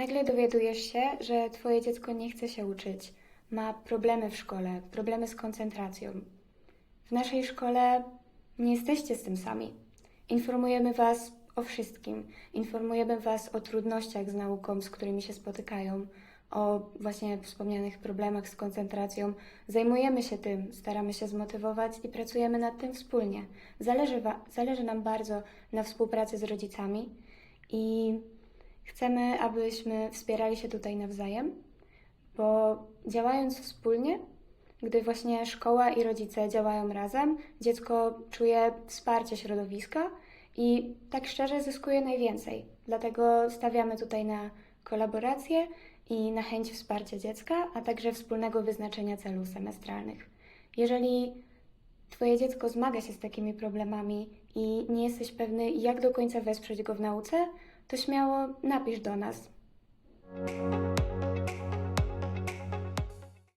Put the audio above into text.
Nagle dowiadujesz się, że twoje dziecko nie chce się uczyć, ma problemy w szkole, problemy z koncentracją. W naszej szkole nie jesteście z tym sami. Informujemy Was o wszystkim. Informujemy Was o trudnościach z nauką, z którymi się spotykają, o właśnie wspomnianych problemach z koncentracją. Zajmujemy się tym, staramy się zmotywować i pracujemy nad tym wspólnie. Zależy, zależy nam bardzo na współpracy z rodzicami i chcemy, abyśmy wspierali się tutaj nawzajem, bo działając wspólnie, gdy właśnie szkoła i rodzice działają razem, dziecko czuje wsparcie środowiska i tak szczerze zyskuje najwięcej. Dlatego stawiamy tutaj na kolaborację i na chęć wsparcia dziecka, a także wspólnego wyznaczenia celów semestralnych. Jeżeli Twoje dziecko zmaga się z takimi problemami i nie jesteś pewny, jak do końca wesprzeć go w nauce, to śmiało napisz do nas.